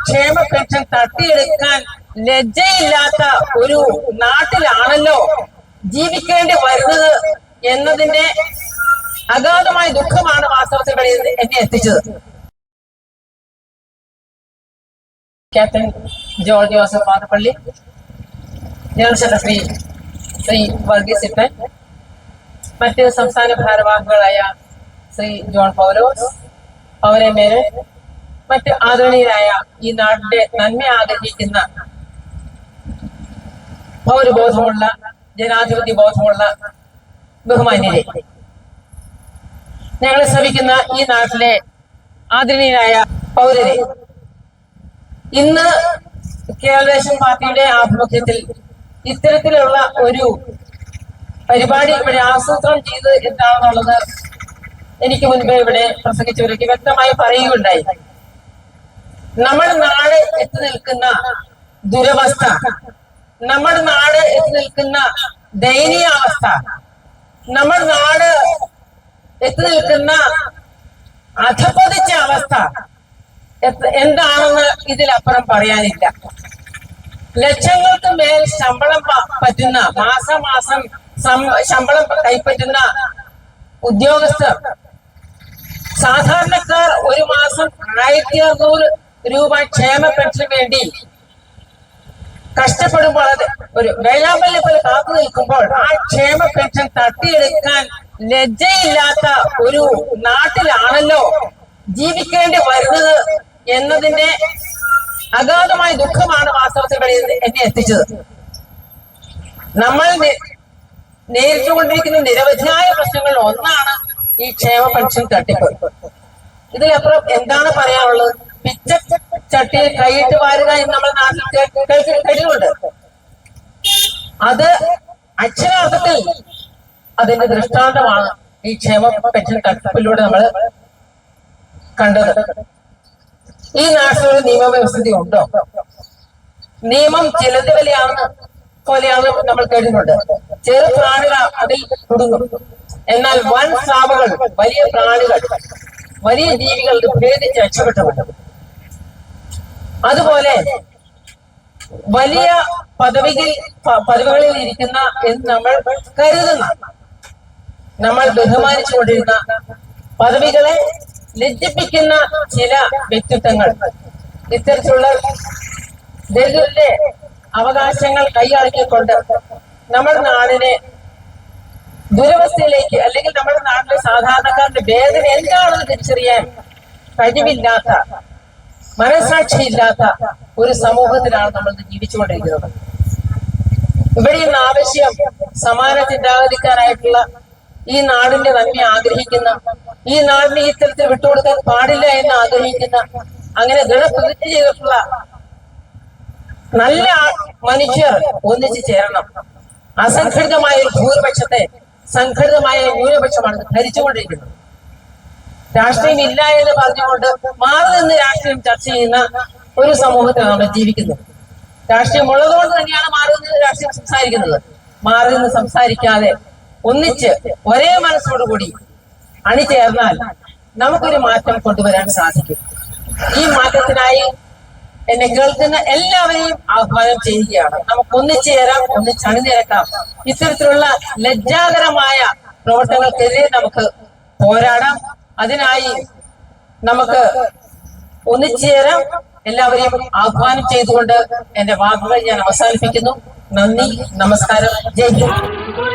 ക്ഷേമ പെൻഷൻ തട്ടിയെടുക്കാൻ ലജ്ജയില്ലാത്ത ഒരു നാട്ടിലാണല്ലോ ജീവിക്കേണ്ടി വരുന്നത് എന്നതിന്റെ അഗാധമായ ദുഃഖമാണ് വാസ്തവത്തിൽ എന്നെ എത്തിച്ചത്. Captain George Joseph Mathappally general secretary Shri Varghese Ittan മറ്റ് സംസ്ഥാന ഭാരവാഹികളായ ശ്രീ ജോൺ പൗലോസ് പവനെ മേരൻ മറ്റ് ആദരണീയരായ ഈ നാടിന്റെ നന്മ ആഗ്രഹിക്കുന്ന പൗരബോധമുള്ള ജനാധിപത്യ ബോധമുള്ള ബഹുമാന്യരെ ഞങ്ങളെ ശ്രമിക്കുന്ന ഈ നാട്ടിലെ ആദരണീയരായ പൗരരെ ഇന്ന് കേരളദേശം പാർട്ടിയുടെ ആഭിമുഖ്യത്തിൽ ഇത്തരത്തിലുള്ള ഒരു പരിപാടി ഇവിടെ ആസൂത്രണം ചെയ്ത് എന്താണെന്നുള്ളത് എനിക്ക് മുൻപേ ഇവിടെ പ്രസംഗിച്ചവരൊക്കെ വ്യക്തമായി പറയുകയുണ്ടായി. നമ്മുടെ നാട് എത്തി നിൽക്കുന്ന ദുരവസ്ഥ. നമ്മുടെ നാട് എത്തി നിൽക്കുന്ന ദയനീയ അവസ്ഥ. നമ്മുടെ നാട് എത്തി നിൽക്കുന്ന അധപതിച്ച അവസ്ഥ. എന്താണെന്ന് ഇതിലപ്പുറം പറയാനില്ല. ലക്ഷങ്ങൾക്ക് മേൽ ശമ്പളം പറ്റുന്ന മാസമാസം ശമ്പളം കൈപ്പറ്റുന്ന ഉദ്യോഗസ്ഥർ. സാധാരണക്കാർ ഒരു മാസം ആയിരത്തി അറുന്നൂറ് രൂപ ക്ഷേമ പെൻഷന് വേണ്ടി കഷ്ടപ്പെടുമ്പോൾ അത് ഒരു വേഴാമ്പലിനെ പോലെ കാത്തു നിൽക്കുമ്പോൾ ആ ക്ഷേമ പെൻഷൻ തട്ടിയെടുക്കാൻ ലജ്ജയില്ലാത്ത ഒരു നാട്ടിലാണല്ലോ ജീവിക്കേണ്ടി വരുന്നത് എന്നതിന്റെ അഗാധമായ ദുഃഖമാണ് വാസ്തവത്തിൽ എന്നെ എത്തിച്ചത്. നമ്മൾ നേരിട്ടുകൊണ്ടിരിക്കുന്ന നിരവധിയായ പ്രശ്നങ്ങളിൽ ഒന്നാണ് ഈ ക്ഷേമ പെൻഷൻ തട്ടിപ്പ്. ഇതിലപ്പുറം എന്താണ് പറയാനുള്ളത്? ചട്ടിയിൽ കൈയിട്ട് വാരുക എന്ന് നമ്മുടെ നാട്ടിൽ കഴിവുണ്ട്. അത് അക്ഷരാർത്ഥത്തിൽ അതിന്റെ ദൃഷ്ടാന്തമാണ് ഈ ക്ഷേമ പെൻഷൻ കട്ടപ്പിലൂടെ നമ്മൾ കണ്ടത്. ഈ നാട്ടിലൊരു നിയമവ്യവസ്ഥിതി ഉണ്ടോ. നിയമം ചിലത് വിലയാണ് പോലെയാണ് നമ്മൾ കേട്ടിട്ടുണ്ട്. ചെറു പ്രാണികൾ അതിൽ കുടുങ്ങും. എന്നാൽ വൻ സ്രാവുകൾ വലിയ പ്രാണികൾ വലിയ ജീവികൾ ഭേദിച്ച് രക്ഷപ്പെട്ടുകൊണ്ട് അതുപോലെ വലിയ പദവികൾ പദവികളിൽ ഇരിക്കുന്ന എന്ന് നമ്മൾ കരുതുന്ന നമ്മൾ ബഹുമാനിച്ചുകൊണ്ടിരുന്ന പദവികളെ ലജ്ജിപ്പിക്കുന്ന ചില വ്യക്തിത്വങ്ങൾ. ഇത്തരത്തിലുള്ള ദലിതരുടെ അവകാശങ്ങൾ കൈയാളിക്കൊണ്ട് നമ്മൾ നാടിനെ ദുരവസ്ഥയിലേക്ക് അല്ലെങ്കിൽ നമ്മുടെ നാട്ടിലെ സാധാരണക്കാരുടെ വേദന എന്താണെന്ന് തിരിച്ചറിയാൻ കഴിവില്ലാത്ത മനസാക്ഷിയില്ലാത്ത ഒരു സമൂഹത്തിലാണ് നമ്മൾ ജീവിച്ചുകൊണ്ടിരിക്കുന്നത്. ഇവിടെ ഇന്ന് ആവശ്യം സമാന ചിന്താഗതിക്കാരായിട്ടുള്ള ഈ നാടിന്റെ നന്മ ആഗ്രഹിക്കുന്ന ഈ നാടിനെ ഈ തരത്തിൽ വിട്ടുകൊടുക്കാൻ പാടില്ല എന്ന് ആഗ്രഹിക്കുന്ന അങ്ങനെ ദൃഢപ്രതിജ്ഞ ചെയ്തിട്ടുള്ള നല്ല മനുഷ്യർ ഒന്നിച്ചു ചേരണം. അസംഘടിതമായ ഒരു ഭൂരിപക്ഷത്തെ സംഘടിതമായ ന്യൂനപക്ഷമാണ് ഭരിച്ചുകൊണ്ടിരിക്കുന്നത്. രാഷ്ട്രീയം ഇല്ല എന്ന് പറഞ്ഞുകൊണ്ട് മാറി നിന്ന് രാഷ്ട്രീയം ചർച്ച ചെയ്യുന്ന ഒരു സമൂഹത്തിലാണ് നമ്മൾ ജീവിക്കുന്നത്. രാഷ്ട്രീയം ഉള്ളതുകൊണ്ട് തന്നെയാണ് മാറി നിന്ന് രാഷ്ട്രീയം സംസാരിക്കുന്നത്. മാറി നിന്ന് സംസാരിക്കാതെ ഒന്നിച്ച് ഒരേ മനസ്സോടുകൂടി അണിചേർന്നാൽ നമുക്കൊരു മാറ്റം കൊണ്ടുവരാൻ സാധിക്കും. ഈ മാറ്റത്തിനായി എന്നെ കേൾക്കുന്ന എല്ലാവരെയും ആഹ്വാനം ചെയ്യുകയാണ്. നമുക്ക് ഒന്നിച്ചേരാം ഒന്നിച്ച് അണിനിരക്കാം. ഇത്തരത്തിലുള്ള ലജ്ജാകരമായ പ്രവർത്തനങ്ങൾക്കെതിരെ നമുക്ക് പോരാടാം. അതിനായി നമുക്ക് ഒന്നിച്ചേരാം എല്ലാവരെയും ആഹ്വാനം ചെയ്തുകൊണ്ട് എന്റെ വാക്കുകൾ ഞാൻ അവസാനിപ്പിക്കുന്നു. നന്ദി നമസ്കാരം. ജയ് ഹിന്ദ്.